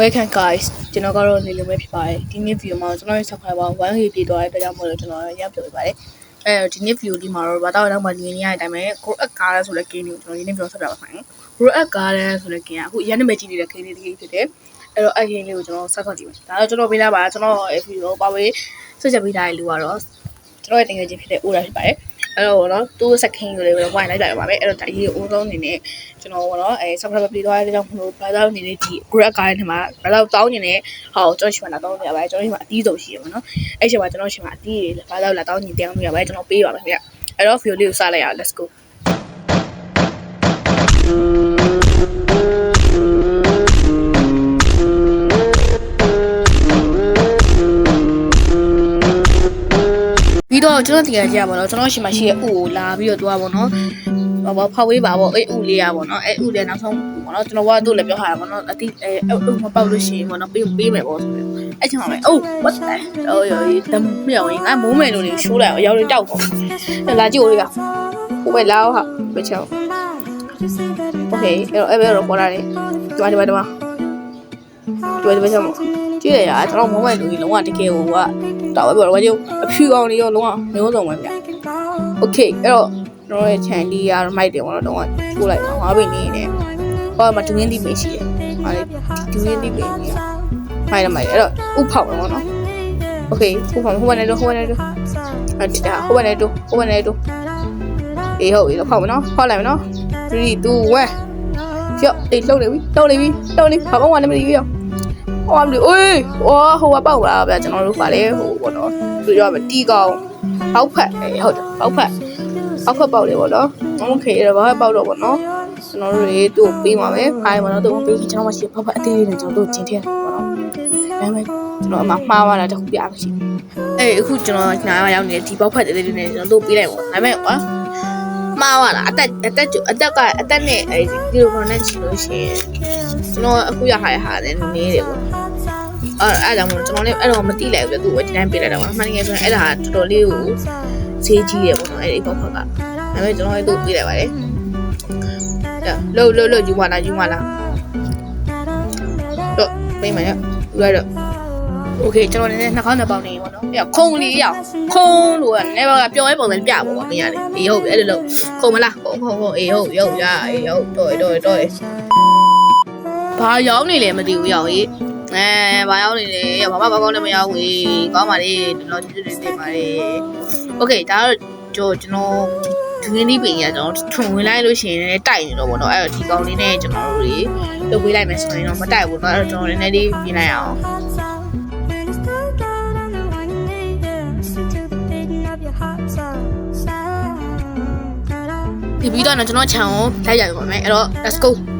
Welcome guys ကျွန်တော်ကတော့နေလို့ပဲဖြစ်ပါတယ်ဒီနေ့ video မှာကျွန်တော်ရဲ့ subscriber 1k ပြည့်သွားတဲ့အတွက်ကြောင့်မို့လို့ကျွန်တော်ရပ်ပြပေးပါတယ်အဲဒီနေ့ video ဒီမှာတော့ဘာတော့တော့မှမြင်ရတဲ့အတိုင်းပဲ grow up garden ဆိုတဲ့ game ကိုကျွန်တော်ဒီနေ့ပြောဆက်ပြပါမယ် grow up garden ဆိုတဲ့ game ကအခုအရင်နာမည်ကြီးနေတဲ့ game လေးတစ် game ဖြစ်တယ်အဲ့တော့အဲ့ game လေးကိုကျွန်တော်ဆက်ဖတ်ကြည့်မယ်ဒါတော့ကျွန်တော်ပေးလာပါကျွန်တော်ရဲ့ video ပါဝေးဆက်ချက်ပေးထားတဲ့လူကတော့ကျွန်တော်ရဲ့တင်ငယ်ချင်းဖြစ်တဲ့ Ora ဖြစ်ပါတယ် အဲ့တော့နော်သူ့စက်ခင်းကိုလည်းဝိုင်းလိုက်ကြရပါမယ်အဲ့တော့ဒါကြီးကိုအုံးဆုံးအနေနဲ့ကျွန်တော်ကတော့အဲ subscribe ပေးသွားတဲ့ကြောင့်မလို့ဘာသာအနေနဲ့ဒီ grab guide ထဲမှာဘာသာတောင်းနေတယ်ဟောကျွန်တော်ရှိမှလာတောင်းနေရပါတယ်ကျွန်တော်ရှိမှအတီးဆုံးရှိရပါတော့အဲ့ချိန်မှာကျွန်တော်ရှိမှအတီးတွေဘာသာလာတောင်းနေတောင်းနေရပါတယ်ကျွန်တော်ပေးပါမယ်ခင်ဗျအဲ့တော့ video လေးကိုစလိုက်ရအောင် let's go တော့ကျွန်တော်တရားကြရပါတော့ကျွန်တော်ရှိမှရှိရဲ့ဥကိုလာပြီးတော့သူကပေါ့နော်ဘာဘာဖောက်ဝေးပါပေါ့အဲ့ဥလေးရပေါ့နော်အဲ့ဥလေးနောက်ဆုံးပေါ့နော်ကျွန်တော်ကသူ့လည်းပြောထားတာပေါ့နော်အတိအဲဥမပေါက်လို့ရှိရင်ပေါ့နော်ပေးပေးမယ်ပေါ့ဆိုပြီးအဲ့ချိန်မှာပဲအိုး what the အော်ရောတမမြောင်ရင်ငါမိုးမယ်လို့နေရှိုးလိုက်အောင်ရောက်နေတောက်ပေါ့အဲ့လာကြည့်ဦးလေးကဟိုပဲလာဟာဘယ်ချောင်း Okay အဲ့တော့အဲ့ဘယ်တော့ပေါ်လာတယ်ဒီမှာဒီမှာဒီမှာဒီမှာဒီမှာချောင်းကြည့်ရရကျွန်တော်မိုးမယ်လို့လုံးဝတကယ်ဟိုက တော့ပဲပြောတော့ဘာကြောအဖြူအောင်နေရောလုံးဝမျိုးစုံပဲဗျ Okay အဲ့တော့ကျွန်တော်ရဲ့ channel လေးရမိုက်တယ်ပေါ့နော်တော့ချိုးလိုက်ပါငါပဲနေနေဟောမှာဒူရင်းဒီမေးရှိတယ်ဟာလေဒူရင်းဒီမေးနေမိုက်တယ်မိုက်တယ်အဲ့တော့ဥဖောက်တယ်ပေါ့နော် Okay ဥဖောက်ဟိုဘက်နဲ့တော့ဟိုဘက်နဲ့တော့အဲ့ဒါဟိုဘက်နဲ့တော့ဟိုဘက်နဲ့တော့အေးဟုတ်ပြီတော့ဖောက်မယ်နော်ဖောက်လိုက်မယ်နော်3 2 1ကျော်အေးလှုပ်နေပြီလှုပ်နေပြီလှုပ်နေဘာမှမနေမနေပြီရော ဟောမလို့အေးဟောဟိုကပေါက်လာဗျာကျွန်တော်တို့ကလည်းဟိုပေါ့နော်သူပြောမယ်တီကောင်ပေါက်ဖက်အေးဟုတ်တယ်ပေါက်ဖက်ပေါက်ဖက်ပေါက်လေပေါ့နော်โอเคအဲ့တော့ဘာပေါက်တော့ပေါ့နော်ကျွန်တော်တို့တွေသူ့ကိုပေးပါမယ်ဖိုင်ပေါ့နော်သူ့ကိုပေးကျွန်တော်မှရှိပေါက်ဖက်အသေးလေးနဲ့ကျွန်တော်တို့ကျင်ထည့်ပေါ့နော်ဒါပေမဲ့ကျွန်တော်အမှမှားသွားတာတခုပြမရှိအေးအခုကျွန်တော်ညာရောက်နေတဲ့ဒီပေါက်ဖက်သေးလေးနဲ့ကျွန်တော်တို့ပေးလိုက်ပေါ့ဒါပေမဲ့ကွာ မှားသွားတာအသက်အသက်အသက်ကအသက်နဲ့အဲဒီလိုပေါ်နဲ့ချီလို့ရှိရင်ကျွန်တော်အခုရဟာရဟာလည်းနေတယ်ပေါ့အဲ့အဲ့ဒါမှကျွန်တော်လည်းအဲ့တော့မတိလိုက်ဘူးသူ့ကိုဒီတိုင်းပေးလိုက်တာပါမှန်တကယ်ဆိုရင်အဲ့ဒါတော်တော်လေးကိုဈေးကြီးတယ်ပေါ့နော်အဲ့ဒီပေါက်ဖက်ကဒါပေမဲ့ကျွန်တော်လည်းသူ့ပေးလိုက်ပါတယ်လှုပ်လှုပ်လှုပ်ယူမလားယူမလားတော့ပေးမယ်ရယူလိုက်တော့ โอเคကျွန်တော်လည်းနှာခေါင်းနှစ်ပေါင်နေပေါ့နော်ပြခုံလေးရခုံလို့ကလည်းဘာကပျော်ရဲပုံစံပြပေါ့ပေါ့မရတယ်အေးဟုတ်ပြီအဲ့လိုလို့ခုံမလားခုံခုံခုံအေးဟုတ်ရုပ်ရအေးဟုတ်တော့တော့တော့ဘာရောက်နေလဲမသိဘူးရောက်ရေးအဲဘာရောက်နေလဲဘာမှဘာကောင်းလည်းမရောက်ဘူးကောင်းပါလေတော်တော်ကျွတ်ကျွတ်တင်ပါလေโอเคဒါတော့ကျွန်တော်ဒူရင်းဒီပင်ကြီးကကျွန်တော်ထုံဝင်လိုက်လို့ရှိရင်လည်းတိုက်နေတော့ဗောနော်အဲ့တော့ဒီကောင်လေးနဲ့ကျွန်တော်တို့တွေလုပ်ပေးလိုက်မယ်ဆိုရင်တော့မတိုက်ဘူးเนาะအဲ့တော့ကျွန်တော်လည်းနည်းနည်းလေးပြင်လိုက်အောင် ဒီပြီးတော့ကျွန်တော်ခြံကိုလိုက်ရပါမယ်အဲ့တော့ let's go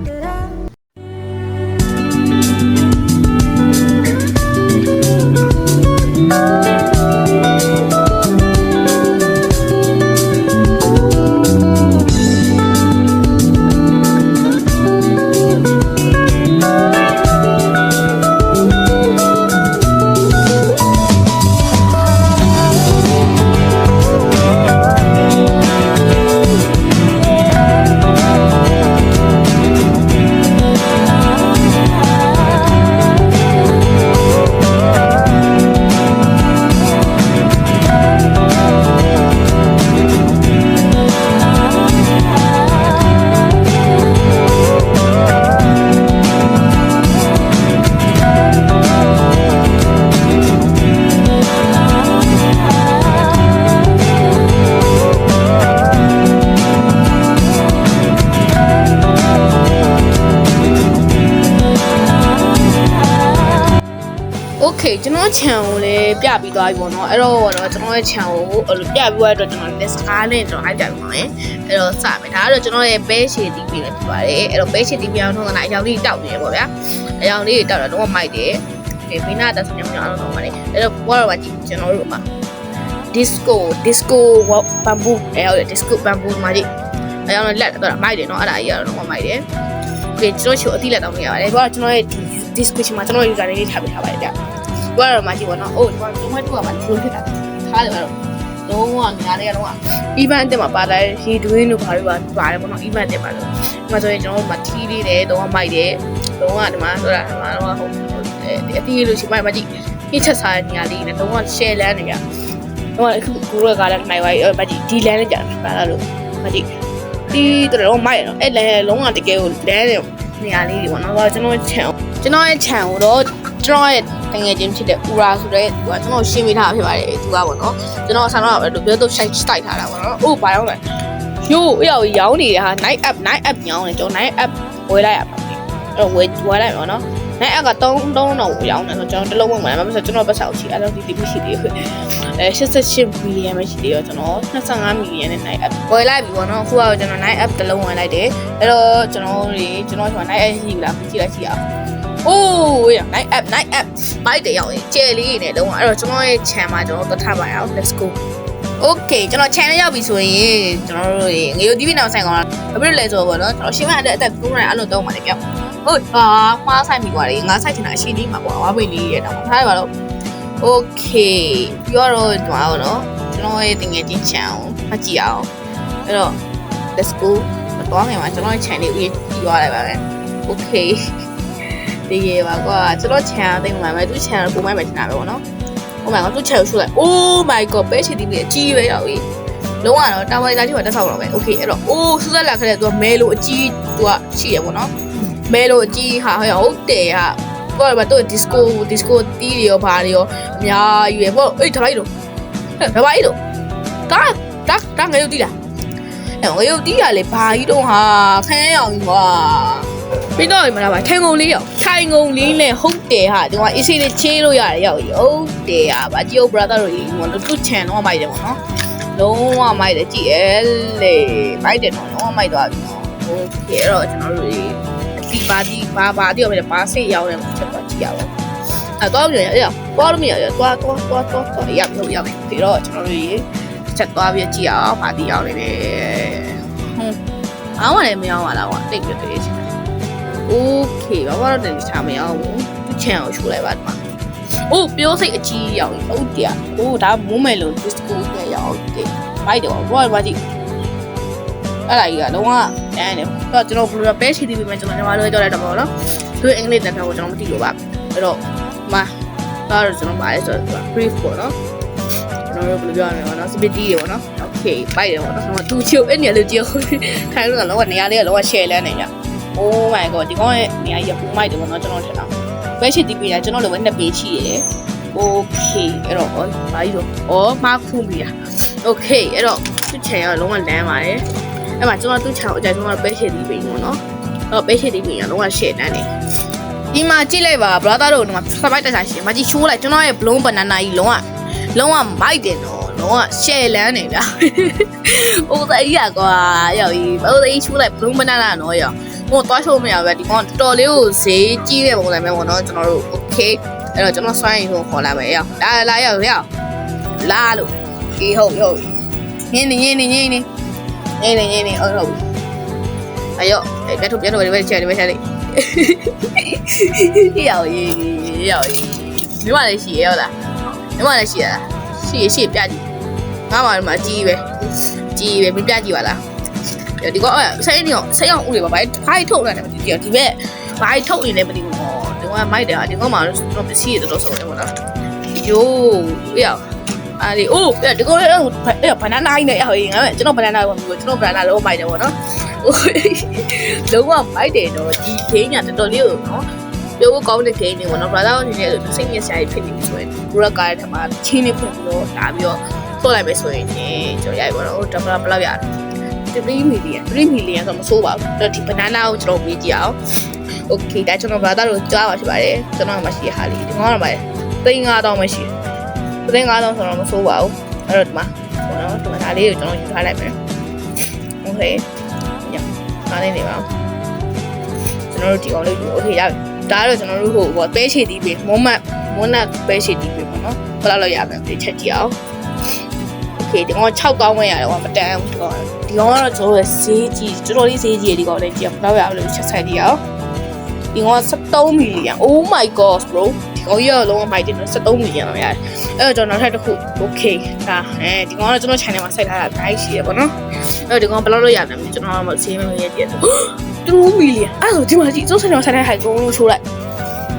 တော်ခြံကိုလည်းပြပြီးသွားပြီပေါ့နော်အဲ့တော့တော့ကျွန်တော်ရဲ့ခြံကိုအဲ့လိုပြပြီးသွားတဲ့အတွက်ကျွန်တော်လည်းစကားနဲ့ကျွန်တော်လိုက်ပြပါမယ်အဲ့တော့စမယ်ဒါကတော့ကျွန်တော်ရဲ့ဘဲရှည်တီးပြီးလည်းဖြစ်ပါတယ်အဲ့တော့ဘဲရှည်တီးပြီးအောင်ထုံးတာအကြောင်းလေးတောက်နေတယ်ပေါ့ဗျာအကြောင်းလေးတောက်တာတော့မိုက်တယ်โอเคဘိနာတက်စညောင်းညောင်းအောင်တော့ပါလေအဲ့တော့ဘောတော့ပါကြည့်ကျွန်တော်တို့မှာ disco disco bamboo အဲ့ဟုတ်တယ် disco bamboo မှာကြည့်အကြောင်းလက်တော့မိုက်တယ်နော်အဲ့ဒါကြီးကတော့တော့မိုက်တယ်โอเคကျွန်တော်ချိုအတိလက်တောင်းနေရပါတယ်ဘောကကျွန်တော်ရဲ့ description မှာကျွန်တော် user လေးထားပေးထားပါတယ်ဗျ။ ဘာလို့မှကြည့်ပါတော့။အိုးဒီမှာဒီမှာတူကမှဒီလိုဖြစ်တာ။ထားတယ်ပါတော့။လုံးဝငါလေးကတော့ event တက်မှာပါတယ်ရီဒွင်းတို့ဘာလို့ပါပါတယ်ပေါ့နော် event တက်ပါလို့။ဒီမှာဆိုရင်ကျွန်တော်တို့မထီးလေးတယ်တော့မိုက်တယ်လုံးဝဒီမှာဆိုတာဒီမှာတော့ဟုတ်အဲဒီအတီးလို့ရှိမှမကြည့်ဟိချက်စားတဲ့နေရာလေးနဲ့လုံးဝ share လမ်းနေရတော့အခုကိုရကလည်းနိုင်ပါပြီမကြည့်ဒီလမ်းနဲ့ကြာပါလားလို့မကြည့်ဒီတော့မိုက်တော့အဲ့လည်းလုံးဝတကယ်ကိုလမ်းနေနေရာလေးတွေပေါ့နော်ကျွန်တော်ချန်ကျွန်တော်ရဲ့ခြံကိုတော့ကျွန်တော်ရဲ့ တငယ်ချင်းဖြစ်တဲ့ဦးရာဆိုတဲ့သူကကျွန်တော်ရှင်းပေးထားဖြစ်ပါတယ်သူကပေါ့နော်ကျွန်တော်ဆန်တော့အဲ့လိုပြောတော့ site site ထားတာပေါ့နော်အိုးဘာရောက်လဲရိုးအရောက်ရောင်းနေတဲ့ဟာ night app night app ညောင်းနေကျွန်တော် night app ဝယ်လိုက်ရပါမယ်အဲ့တော့ဝယ်ဝယ်လိုက်ပါနော် night app က3 3တော့ရောင်းနေဆိုကျွန်တော်တစ်လုံးဝင်မှာမဆိုကျွန်တော်ပတ်စောက်ချီအဲ့လိုဒီဒီမရှိသေးဘူးအဲ88 million ပဲရှိသေးရောကျွန်တော်25 million နဲ့ night app ဝယ်လိုက်ပြီပေါ့နော်အခုကကျွန်တော် night app တစ်လုံးဝင်လိုက်တယ်အဲ့တော့ကျွန်တော်တွေကျွန်တော်ဒီမှာ night app ရှိလားကြည့်လိုက်ကြည့်အောင် အိုးရ night app night app မိုက်တယ်ရောက်ရင်ကျဲလေးနေလုံးဝအဲ့တော့ကျွန်တော်ရဲ့ channel မှာကျွန်တော်တို့ထားပါရအောင် let's go okay ကျွန်တော် channel ရောက်ပြီဆိုရင်ကျွန်တော်တို့ငရုတ် TV နောက်ဆိုင်ကောင်ဘာဖြစ်လို့လဲဆိုတော့ဗောနော်ကျွန်တော်ရှင်းမအတက်အတက်ကူးနေအဲ့လိုတော့မှလည်းပြောဟုတ်ဟာမှားဆိုင်ပြီကွာလေငါဆိုင်ချင်တာအရှိသေးမှာကွာဝါပိတ်လေးရတော့ထားရပါတော့ okay ပြောတော့ဒီမှာဗောနော်ကျွန်တော်ရဲ့တင်ငယ်ချင်း channel ကိုဖတ်ကြည့်အောင်အဲ့တော့ let's go မတော်ခင်မှာကျွန်တော်ရဲ့ channel လေးကိုကြည့်သွားလိုက်ပါမယ် okay တကယ်ပါကွာကျွန်တော် channel သိမှမယ်သူ channel ပုံမှန်ပဲထင်တာပဲပေါ့နော် Oh my god သူ channel ရှုလိုက် Oh my god ပဲချင်ဒီမြေအကြီးပဲရောက်ပြီလုံးဝတော့တာဝိုင်သားကြီးကတက်ဆောက်တော့ပဲ Okay အဲ့တော့ Oh စူးစက်လာခဲ့တဲ့သူကမဲလိုအကြီးသူကရှိရပေါ့နော်မဲလိုအကြီးဟာဟုတ်တယ်ဟာဘောဘာတော့ disco disco တီးတွေရောဘာတွေရောအများကြီးပဲဘောအေးထားလိုက်တော့ဟဲ့ဘာကြီးတော့ကားတာတာငယ်ရုပ်တီးလားအဲ့ငယ်ရုပ်တီးရလေဘာကြီးတော့ဟာခန်းရအောင်ကွာပြီးတော့မလားပါထိုင်ကုန်လေးရောက် တိုင်ကုန်လေးနဲ့ဟုတ်တယ်ဟာဒီမှာအေးဆေးလေးချေးလို့ရတယ်ရောက်ပြီဟုတ်တယ်ဟာဗာကြည့်ဦး brother တို့ကြီးဟိုလူချန်တော့မိုက်တယ်ပေါ့နော်လုံးဝမိုက်တယ်ကြည့်အဲလေမိုက်တယ်တော့လုံးဝမိုက်သွားပြီဟုတ်ကဲ့အဲ့တော့ကျွန်တော်တို့ဒီဒီပါတီဘာဘာတိရောက်ပြီဘာဆေးရောက်တယ်ချက်တော့ကြည့်ရအောင်အဲ့တော့ပြန်ရအောင်သွားလို့မရအောင်သွားသွားသွားသွားသွားရလို့ရပြီဒီတော့ကျွန်တော်တို့ရေချက်သွားပြီးကြည့်အောင်ပါတီရောက်နေတယ်ဟုတ်အောင်လည်းမရောက်ပါလားကွာတိတ်ပြတယ် okay ဘာမှတော့တင်ချမရအောင်သူချန်အောင်ရှူလိုက်ပါဒီမှာအိုးပြောစိတ်အကြီးရောက်ဟုတ်တရားအိုးဒါမိုးမယ်လို့ disco ပြန်ရအောင်ဒီဘိုက်တော့ဘောဘာကြီးအဲ့ဒါကြီးကလုံးဝတန်းတယ်အဲ့တော့ကျွန်တော်ဘလူးပဲရှိသေးပြီမှကျွန်တော်ညီမတို့ကြောက်လိုက်တော့ပေါ့နော်သူအင်္ဂလိပ်တန်းဖက်ကိုကျွန်တော်မသိလို့ပါအဲ့တော့မာတော့ကျွန်တော်ပါလဲဆိုတော့ brief ပေါ့နော်ကျွန်တော်တို့ဘယ်လိုပြောရမလဲပေါ့နော်စပစ်တီးရေပေါ့နော် okay ပိုက်တယ်ပေါ့နော်ဟိုသူချိုအဲ့နေရာလေးကြည့်ဟုတ်ထိုင်လို့တော့လောကနေရာလေးကလောက share လန်းနေကြ Oh my god ဒီကောင်ရဲ့နေရာကြီးကပူမိုက်တယ်ပေါ့နော်ကျွန်တော်ထင်တာဘယ်ရှိတီးပေးတာကျွန်တော်လည်းဝက်နှစ်ပေးချီရယ် Okay အဲ့တော့ဘာကြီးတော့ဩမားခုမိတာ Okay အဲ့တော့သူ့ချန်ရလုံးဝလမ်းပါတယ်အဲ့မှာကျွန်တော်သူ့ချန်ကိုအကြိုက်ဆုံးကပဲရှိတီးပေးပေါ့နော်အဲ့တော့ပဲရှိတီးပေးရလုံးဝ share တန်းနေဒီမှာကြည့်လိုက်ပါ brother တို့ဒီမှာ subscribe တက်ဆိုင်ရှင်မကြည့်ချိုးလိုက်ကျွန်တော်ရဲ့ blown banana ကြီးလုံးဝလုံးဝမိုက်တယ်နော်လုံးဝ share လန်းနေဗျာဟိုသားကြီးကွာရောက်ကြီးဟိုသားကြီးချိုးလိုက် blown banana နော်ရောက် ဟိုသွားရှုံးမရပဲဒီကောင်တော်တော်လေးကိုဈေးကြီးတဲ့ပုံစံမျိုးပေါ့နော်ကျွန်တော်တို့ okay အဲ့တော့ကျွန်တော်စွမ်းရင်ဆိုခေါ်လာမယ်ရောက်လာလာရောက်ရောက်လာလို့ဒီဟုတ်ဟုတ်ညင်းနေညင်းနေညင်းနေညင်းနေညင်းနေဟုတ်ဟုတ်အယောအဲ့ပြထုတ်ပြထုတ်ပဲချက်တယ်ပဲချက်လေးရောက်ရေးရောက်ရေးမြမလည်းရှိရရောက်လားမြမလည်းရှိရလားရှိရရှိပြကြည့်ငါမှဒီမှာကြီးပဲကြီးပဲပြကြည့်ပါလား ဒီကောဆက်ရင်တော့ဆက်အောင်ဦးတွေပါဘာဘာထုတ်လာတယ်မသိဘူးဒီဘက်ဘာထုတ်နေလဲမသိဘူးဟောဒီကမိုက်တယ်ဟာဒီကောမှာတော့ပစ္စည်းတွေတော်တော်ဆုံးတယ်ပေါ့နော်ယိုးရအာဒီအိုးဒီကောအဲ့ဘနာနာကြီးနဲ့ဟိုငါကျွန်တော်ဘနာနာကိုကျွန်တော်ဘနာနာလုံးမိုက်တယ်ပေါ့နော်လုံးဝမိုက်တယ်တော့ဒီဂိမ်းကတော်တော်လေးကိုနော်ပြောဖို့ကောင်းတဲ့ဂိမ်းတွေပေါ့နော် brother အနေနဲ့စိတ်ညစ်စရာဖြစ်နေပြီဆိုရင်ဘူရကားတဲ့ထဲမှာချင်းနေဖွင့်ပြီးတော့လာပြီးတော့ထုတ်လိုက်မယ်ဆိုရင်ကျွန်တော်ရိုက်ပါတော့တမလားဘယ်လောက်ရတယ် 3 million 3 million ဆိုမဆိုးပါဘူးတော့ဒီ banana ကိုကျွန်တော်မေးကြည့်အောင် okay ဒါကျွန်တော် brother တို့ကြားပါဖြစ်ပါတယ်ကျွန်တော်မှရှိဟာလေးဒီကောင်ကမှ3500မှရှိတယ်3500ဆိုတော့မဆိုးပါဘူးအဲ့တော့ဒီမှာဘောနော်ဒီမှာဒါလေးကိုကျွန်တော်ယူထားလိုက်မယ် okay ညအားလေးနေပါကျွန်တော်တို့ဒီကောင်လေးယူ okay ရပြီဒါကတော့ကျွန်တော်တို့ဟိုဘောပဲချေတီးပြီမွန်းမတ်မွန်းနတ်ပဲချေတီးပြီပေါ့နော်ဘယ်လောက်လောက်ရမလဲဒီချက်ကြည့်အောင် okay ဒီကောင်6ကောင်းဝင်ရတယ်ကွာမတန်ဘူးဒီကောင် ဒီကောင်ကတော့ကျွန်တော်ရဲ့ဈေးကြီးတော်တော်လေးဈေးကြီးရဒီကောင်လေးကြည့်ဘယ်လောက်ရအောင်လို့ချက်ဆက်ကြည့်အောင်ဒီကောင်73မီလီယံ oh my god bro ဒီကောင်ရလုံးဝမိုက်တယ်73မီလီယံတော့ရတယ်အဲ့တော့ကျွန်တော်နောက်ထပ်တစ်ခု okay ဒါအဲဒီကောင်ကတော့ကျွန်တော် channel မှာဆက်ထားတာ guide ရှိရပေါ့နော်အဲ့တော့ဒီကောင်ဘယ်လောက်လို့ရမလဲကျွန်တော်ဈေးမမေးရတည်တယ်2 million အဲ့ဆိုဒီမှာကြည့်စိုးစံတော်ဆိုင်တဲ့ဟိုက်ကုန်လို့ချိုးလိုက်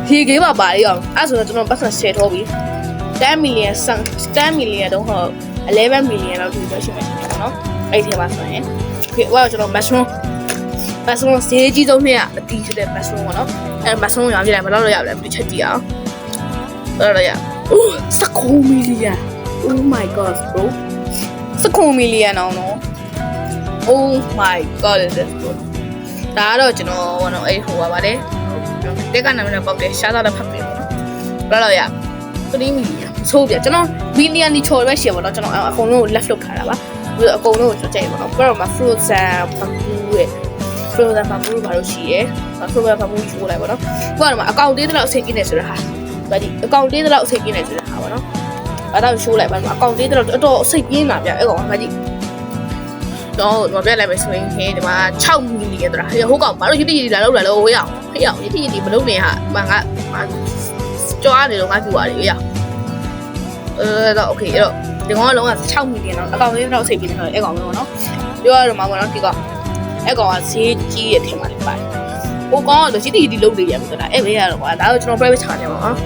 ဒီကေးပါပါလေးအောင်အဲ့ဆိုတော့ကျွန်တော်ပတ်စံရှယ်ထိုးပြီး10 million 10 million တော့ဟော11 million လောက်ဒီလိုရှိမှရှိတယ်နော် အဲ့ဒီထဲမှာဆိုရင်ခေဟိုကကျွန်တော် mushroom mushroom ဈေးကြီးဆုံးနှစ်ကအတီးဖြစ်တဲ့ mushroom ပေါ့နော်အဲ့ mushroom ရောင်းပြလိုက်မလောက်တော့ရဘူးလေဒီချက်ကြည့်အောင်ဘယ်တော့ရအိုး19 million oh my god bro 19 million အောင်နော် oh my god is this bro ဒါကတော့ကျွန်တော်ဟိုတော့အဲ့ဟိုပါဗါလေတက်ကနာမည်နဲ့ပေါက်တယ်ရှားသားလည်းဖတ်ပေးပါနော်ဘယ်တော့ရ3 million ဆိုးပြကျွန်တော် million ဒီချော်ပဲရှယ်ပါတော့ကျွန်တော်အကုန်လုံးကို left လုပ်ထားတာပါ အကုန်လုံးကိုကျွန်တော်ကြိုက်ပါတော့ပြီးတော့မှ fruits and ပကူရဲ့ fruits and ပကူဘာလို့ရှိရဲ fruits and ပကူရှိုးလိုက်ပါတော့ပြီးတော့မှအကောင့်သေးတဲ့လောက်အဆင်ပြေနေဆိုတဲ့ဟာဒါဒီအကောင့်သေးတဲ့လောက်အဆင်ပြေနေဆိုတဲ့ဟာပါနော်အဲ့ဒါကိုရှိုးလိုက်ပါတော့အကောင့်သေးတဲ့လောက်တော်တော်အစိတ်ပြင်းတာဗျအဲ့ကောင်ကကြည့်တော့တော့ပြလိုက်မယ်ဆိုရင်ဒီမှာ6မီလီဆိုတာဟိုကောင်ဘာလို့ရတိရတိလာလောက်လာလို့ဟိုရအောင်ဟိရအောင်ရတိရတိမလုံးနဲ့ဟာမငါကြွားနေတော့ငါပြူရတယ်ဟိရအဲတော့โอเคအဲ့တော့ ဒီကောင်ကလုံးဝ6မီလီတော့အကောင်လေးတော့စိတ်ပြနေတော့အဲ့ကောင်မျိုးနော်ပြောရတော့မှာပေါ့နော်ဒီကောင်အဲ့ကောင်ကဈေးကြီးရထင်ပါလေပါတယ်ဟိုကောင်ကတော့ရတိရတိလုံးနေရမှာဆိုတာအဲ့ဘေးရတော့ကွာဒါတော့ကျွန်တော် private ချာတယ်ပေါ့နော်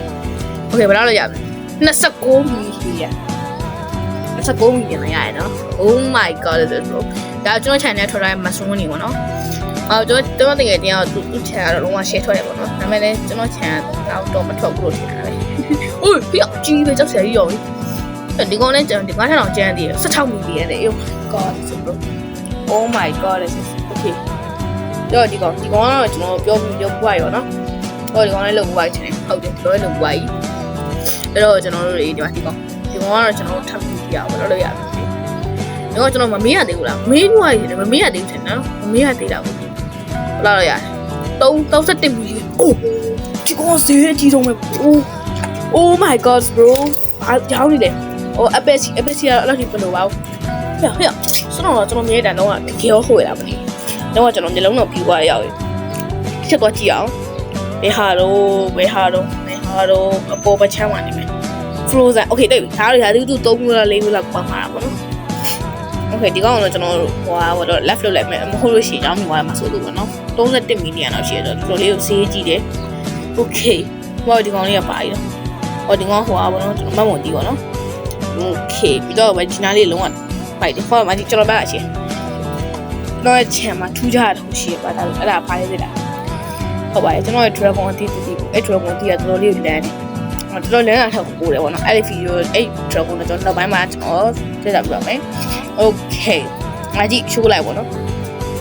โอเคဘယ်တော့ရမလဲ29မီလီ29မီလီရရတယ်နော် Oh my god is it bro ဒါကျွန်တော် channel ထွက်ထားတဲ့ mushroom နေပေါ့နော်အော်ကျွန်တော်ကျွန်တော်တကယ်တင်အောင်သူသူ channel ကတော့လုံးဝ share ထွက်တယ်ပေါ့နော်ဒါပေမဲ့လည်းကျွန်တော် channel တော့တော့မထွက်ဘူးလို့ထင်တာပဲ။အိုးပြကြီးပဲကြောက်စရာကြီးရော ဒီကောင်နဲ့ကျွန်တော်ဒီကောင်ထက်တော့ကျန်းသေးတယ်16မီလီယံနဲ့ oh god so bro oh my god this is okay တော့ဒီကောင်ဒီကောင်ကတော့ကျွန်တော်ပြောပြီးပြောပွားရောနော်တော့ဒီကောင်လည်းလုံပွားချင်တယ်ဟုတ်တယ်တော့လုံပွားကြီးအဲ့တော့ကျွန်တော်တို့ဒီမှာဒီကောင်ဒီကောင်ကတော့ကျွန်တော်ထပ်ပြီးပြရပါတော့လို့ရတယ်တော့ကျွန်တော်မမေးရသေးဘူးလားမေးပွားကြီးတယ်မမေးရသေးဘူးထင်နော်မမေးရသေးတာဘူးဘယ်လောက်ရလဲ3 31မီလီယံအိုးဒီကောင်ဈေးအကြီးဆုံးပဲ oh oh my god bro ဘာကြောင်းနေလဲ ဟို Apple စီ Apple စီကတော့အဲ့လောက်ကြီးဘယ်လိုပါဘူးဟဲ့ဟဲ့ကျွန်တော်ကျွန်တော်မြင်တဲ့တော့တကယ်ရောဟိုရတာမသိတော့ကျွန်တော်မျိုးလုံးတော့ပြီးသွားရောက်ရချက်သွားကြည့်အောင်ဘယ်ဟာတော့ဘယ်ဟာတော့ဘယ်ဟာတော့အပေါ်ပချမ်းမှာနေမယ် frozen okay တိတ်ဒါတွေဒါသူသူ3မျိုးလား4မျိုးလားပတ်မှာပါနော် okay ဒီကောင်ကတော့ကျွန်တော်ဟိုဟာဟိုတော့ left လုပ်လိုက်မယ်မဟုတ်လို့ရှိရင်ကြောင်းမြင်သွားမှာဆိုလို့ပေါ့နော်31မီလီယံလောက်ရှိရတော့တော်တော်လေးကိုဈေးကြီးတယ် okay ဟိုဒီကောင်လေးကပါပြီတော့ဟိုဒီကောင်ဟိုဟာပေါ့နော်ကျွန်တော်မမုံတီးပေါ့နော် okay ပြီးတော့ဗဂျီနာလေးလုံးဝပိုက်တယ်ဟောမှာဒီကျွန်တော်ပါအချင်းတော့ချမ်းမှာထူးခြားတာတစ်ခုရှိရပါဒါအဲ့ဒါဖားရသေးတာဟုတ်ပါတယ်ကျွန်တော်ရဲ့ dragon အတီးတီးတီးအဲ့ dragon တီးကတော်တော်လေးကိုလမ်းတယ်တော်တော်လမ်းတာထောက်ပို့တယ်ပေါ့နော်အဲ့ဒီ video အဲ့ dragon တော့ကျွန်တော်နောက်ပိုင်းမှာကျွန်တော်ထည့်တာပြပါမယ် okay ငါကြည့်ရှိုးလိုက်ပေါ့နော်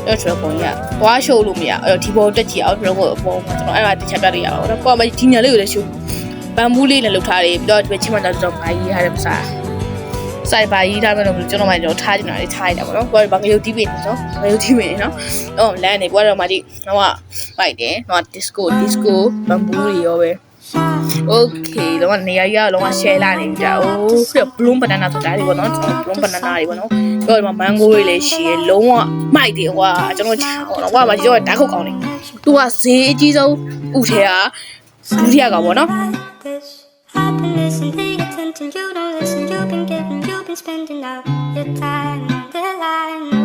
အဲ့ dragon ကြီးကသွားရှိုးလို့မရအဲ့တော့ဒီဘောတက်ကြည့်အောင် dragon အပေါ်မှာကျွန်တော်အဲ့ဒါတစ်ချက်ပြတ်ရရပါတော့ကိုကမဒီညာလေးကိုလည်းရှိုးဘမ်ဘူးလေးနဲ့လှုပ်ထားတယ်ပြီးတော့ဒီချင်းမှတော့ကျွန်တော်ဘာရေးထားတယ်ပစား စိုက်ပါရေးထားမယ်လို့ကျွန်တော်မှကျွန်တော်ထားချင်တာလေးထားရတာပေါ့နော်ကိုကဘာငရုတ်တီးပင်နော်ငရုတ်တီးပင်နော်တော့လမ်းနေကိုကတော့မှကြည့်တော့မိုက်တယ်တော့ disco disco ဘမ်ဘူးတွေရောပဲ Okay တော့နေရာကြီးကတော့လုံးဝ share လာနေကြ။အိုးပြ bloom banana ဆိုတာဒီပေါ့နော်။ bloom banana တွေပေါ့နော်။ပြီးတော့ဒီမှာ mango တွေလည်းရှိရလုံးဝမိုက်တယ်ကွာကျွန်တော်ချာပေါ့နော်။ကွာမကြီးတော့ဓာတ်ခုတ်ကောင်းတယ်။ तू ကဈေးအကြီးဆုံးဥထဲကဒုတိယကပေါ့နော် Happiness and pay attention, you spending all your time on the line.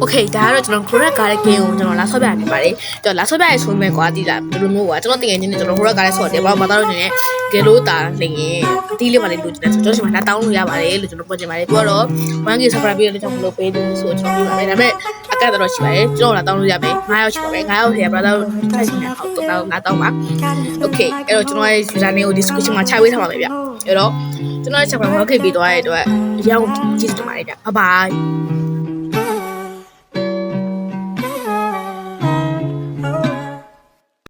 Novocaine. Okay ဒါကတော့ကျွန်တော် correct ကားတဲ့ game ကိုကျွန်တော်လာဆော့ပြနေပါတယ်။ကျွန်တော်လာဆော့ပြရဲဆိုမဲ့ကွာဒီလားဘယ်လိုမျိုးကွာကျွန်တော်တကယ်ချင်းနေကျွန်တော် correct ကားတဲ့ဆော့တယ်ဘာမှမသားလို့နေနဲ့ကယ်လို့တာလင်ရင်ဒီလေးမှလည်းလိုချင်တယ်ဆိုတော့ကျွန်တော်ရှင်မှာလာတောင်းလို့ရပါတယ်လို့ကျွန်တော်ပြောချင်ပါတယ်။ပြီးတော့ 1k subscribe ပြီးတော့ကျွန်တော်ဘယ်လိုပေးလို့ဆိုတော့ကျွန်တော်ပြပါမယ်။ဒါပေမဲ့အကန့်တော့ရှိပါတယ်ကျွန်တော်လာတောင်းလို့ရမယ်9ယောက်ရှိပါမယ်9ယောက်ထဲ brother တို့ထိုက်ရှင်တဲ့ဟောက်တော့ငါတောင်းပါ Okay အဲ့တော့ကျွန်တော်ရဲ့ user name ကို description မှာချပေးထားပါမယ်ဗျ။အဲ့တော့ကျွန်တော်ရဲ့ channel ကိုခေတ်ပြီးသွားတဲ့အတွက်အရောက်ကြည့်စတင်ပါတယ်ဗျ။ Bye bye